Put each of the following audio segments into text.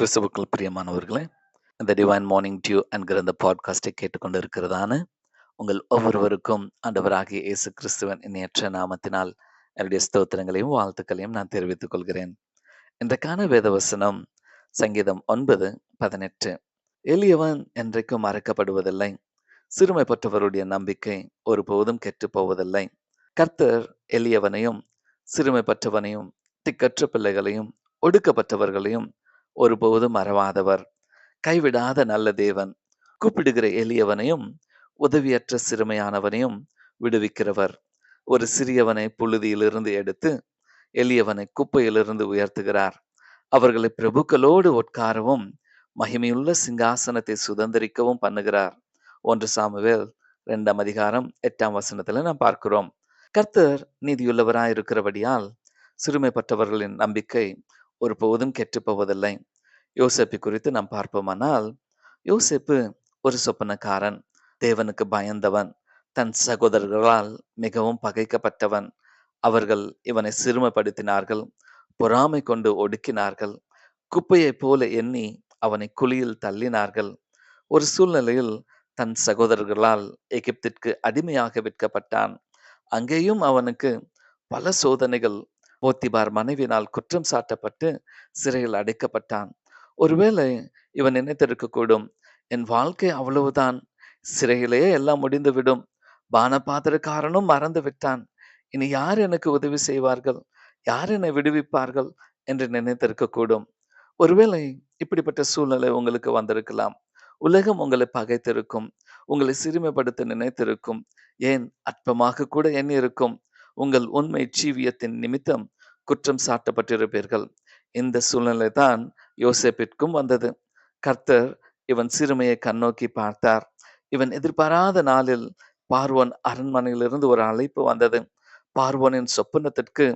கிறிஸ்துவுக்குள் பிரியமானவர்களே இந்த டிவைன் மார்னிங் டியூ என்கிற இந்த பாட்காஸ்டை கேட்டுக்கொண்டு இருக்கிறதான உங்கள் ஒவ்வொருவருக்கும் ஆண்டவராகிய இயேசு கிறிஸ்துவன் இணையற்ற நாமத்தினால் என்னுடைய ஸ்தோத்திரங்களையும் வாழ்த்துக்களையும் நான் தெரிவித்துக் கொள்கிறேன். இன்றைக்கான வேதவசனம் சங்கீதம் ஒன்பது பதினெட்டு. எளியவன் என்றைக்கும் மறக்கப்படுவதில்லை. சிறுமைப்பட்டவருடைய நம்பிக்கை ஒருபோதும் கெட்டு போவதில்லை. கர்த்தர் எளியவனையும் சிறுமைப்பட்டவனையும் திக்கற்ற பிள்ளைகளையும் ஒடுக்கப்பட்டவர்களையும் ஒருபோதும் மறவாதவர் கைவிடாத நல்ல தேவன். கூப்பிடுகிற எளியவனையும் உதவியற்ற சிறுமையானவனையும் விடுவிக்கிறவர். ஒரு சிறியவனை புழுதியிலிருந்து எடுத்து எளியவனை குப்பையிலிருந்து உயர்த்துகிறார். அவர்களை பிரபுக்களோடு உட்காரவும் மகிமையுள்ள சிங்காசனத்தை சுதந்திரிக்கவும் பண்ணுகிறார். ஒன்று சாமுவேல் இரண்டாம் அதிகாரம் எட்டாம் வசனத்துல நாம் பார்க்கிறோம். கர்த்தர் நீதியுள்ளவராயிருக்கிறபடியால் சிறுமைப்பட்டவர்களின் நம்பிக்கை ஒருபோதும் கெட்டு போவதில்லை யோசேப்பை குறித்து நாம் பார்ப்போமானால் யோசேப்பு ஒரு சொப்பனக்காரன் தேவனுக்கு பயந்தவன் தன் சகோதரர்களால் மிகவும் பகைக்கப்பட்டவன். அவர்கள் இவனை சிறுமப்படுத்தினார்கள் பொறாமை கொண்டு ஒடுக்கினார்கள் குப்பையைப் போல எண்ணி அவனை குழியில் தள்ளினார்கள். ஒரு சூழ்நிலையில் தன் சகோதரர்களால் எகிப்திற்கு அடிமையாக விற்கப்பட்டான். அங்கேயும் அவனுக்கு பல சோதனைகள் போத்திபார் மனைவினால் குற்றம் சாட்டப்பட்டு சிறையில் அடைக்கப்பட்டான். ஒருவேளை இவன் நினைத்திருக்கக்கூடும். என் வாழ்க்கை அவ்வளவுதான். சிறையிலேயே எல்லாம் முடிந்துவிடும். பானபாத்திரக்காரனும் மறந்து விட்டான் இனி யார் எனக்கு உதவி செய்வார்கள்? யார் என்னை விடுவிப்பார்கள்? என்று நினைத்திருக்கக்கூடும். ஒருவேளை இப்படிப்பட்ட சூழ்நிலை உங்களுக்கு வந்திருக்கலாம். உலகம் உங்களை பகைத்திருக்கும். உங்களை சிறுமைப்படுத்த நினைத்திருக்கும். ஏன்? அற்பமாக கூட எண்ணி இருக்கும் உங்கள் உண்மை ஜீவியத்தின் நிமித்தம் குற்றம் சாட்டப்பட்டிருப்பீர்கள். இந்த சூழ்நிலை தான் யோசேப்பிற்கும் வந்தது. கர்த்தர் இவன் சிறுமையை கண்ணோக்கி பார்த்தார். இவன் எதிர்பாராத நாளில் பார்வன் அரண்மனையிலிருந்து ஒரு அழைப்பு வந்தது. பார்வனின் சொப்பனத்திற்கு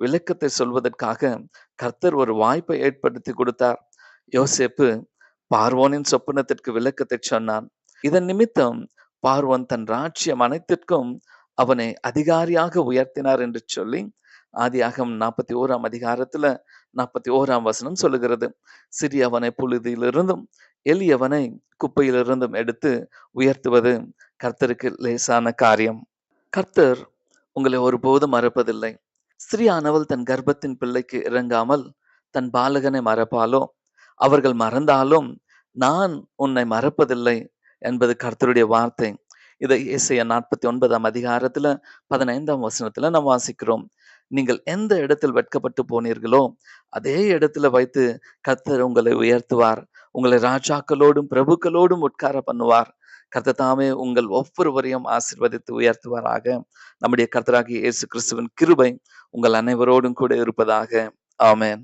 விளக்கத்தை சொல்வதற்காக கர்த்தர் ஒரு வாய்ப்பை ஏற்படுத்தி கொடுத்தார். யோசேப்பு பார்வோனின் சொப்பனத்திற்கு விளக்கத்தை சொன்னான். இதன் நிமித்தம் பார்வன் தன் ராஜ்யம் அனைத்திற்கும் அவனை அதிகாரியாக உயர்த்தினார் என்று சொல்லி ஆதியாகம் நாற்பத்தி ஓராம் அதிகாரத்துல நாற்பத்தி ஓராம் வசனம் சொல்லுகிறது. சிறியவனை புழுதியிலிருந்தும் எளியவனை குப்பையிலிருந்தும் எடுத்து உயர்த்துவது கர்த்தருக்கு லேசான காரியம். கர்த்தர் உங்களை ஒருபோதும் மறப்பதில்லை. ஸ்ரீயானவள் தன் கர்ப்பத்தின் பிள்ளைக்கு இறங்காமல் தன் பாலகனை மறப்பாலோ அவர்கள் மறந்தாலும் நான் உன்னை மறப்பதில்லை என்பது கர்த்தருடைய வார்த்தை. இதை இசைய நாற்பத்தி ஒன்பதாம் அதிகாரத்துல பதினைந்தாம் வசனத்துல நாம் வாசிக்கிறோம். நீங்கள் எந்த இடத்தில் வெட்கப்பட்டு போனீர்களோ அதே இடத்துல வைத்து கர்த்தர் உங்களை உயர்த்துவார். உங்களை ராஜாக்களோடும் பிரபுக்களோடும் உட்கார பண்ணுவார். கர்த்த தாமே உங்கள் ஒவ்வொருவரையும் ஆசிர்வதித்து உயர்த்துவாராக. நம்முடைய கர்த்தராகிய இயேசு கிறிஸ்துவின் கிருபை உங்கள் அனைவரோடும் கூட இருப்பதாக. ஆமேன்.